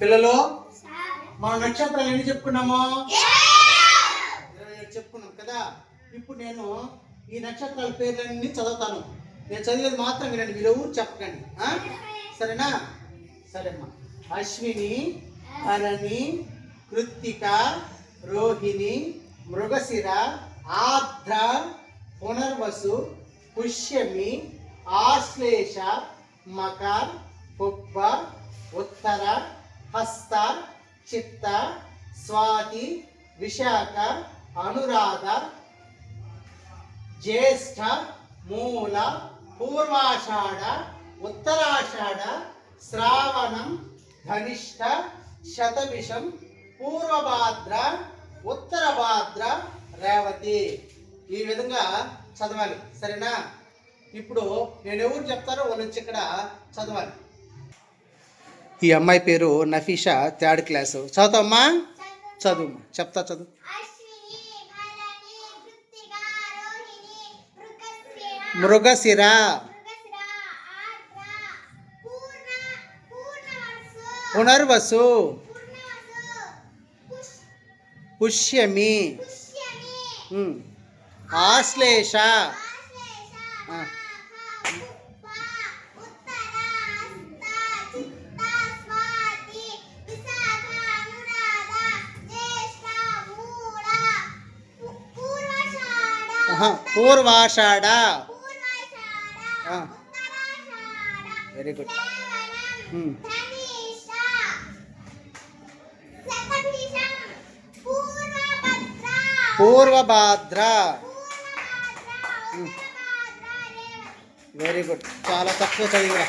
పిల్లలు మన నక్షత్రాలు ఎన్ని చెప్పుకున్నాము? చెప్పుకున్నాం కదా? ఇప్పుడు నేను ఈ నక్షత్రాల పేర్లన్నీ చదువుతాను. నేను చదివేది మాత్రం వినండి మీరు ఎవరు చెప్పకండి? సరేనా? సరేమ్మా. అశ్విని భరణి కృత్తిక రోహిణి మృగశిర ఆర్ద్ర పునర్వసు పుష్యమి ఆశ్లేష మకర్ పుబ్బ ఉత్తర హస్త చిత్త స్వాతి విశాఖ అనురాధ జ్యేష్ఠ మూల పూర్వాషాఢ ఉత్తరాషాఢ శ్రావణం ధనిష్ట శతభిషం పూర్వభాద్ర ఉత్తర భాద్ర రేవతి. ఈ విధంగా చదవాలి. సరేనా? ఇప్పుడు నేను ఎవరు చెప్తారో వాళ్ళు వచ్చి ఇక్కడ చదవాలి. ఈ అమ్మాయి పేరు నఫీషా థర్డ్ క్లాసు. చదువుతామ్మా చదువు. చెప్తా చదువు. కృత్తిక రోహిణి మృగశిర. పునర్వసు. పుష్యమి. ఆశ్లేష ఆశ్లేష ఆ. మాఘ పుబ్బ ఉత్తర హస్త చిత్త స్వాతి విశాఖ అనురాధ జ్యేష్ఠ మూల పు- పూర్వషాఢ ఆహా, పూర్వాషాఢ పూర్వషాఢ ఆ. ఉత్తరాషాఢ వెరీ గుడ్ శ్రవణం ఉమ్. ధనిష్ట శతభిషం పూర్వభద్ర పూర్వభాద్ర పూర్వభద్ర ఉత్తరభద్ర రేవతి వెరీ గుడ్ చాలా తక్కువ చదివిరా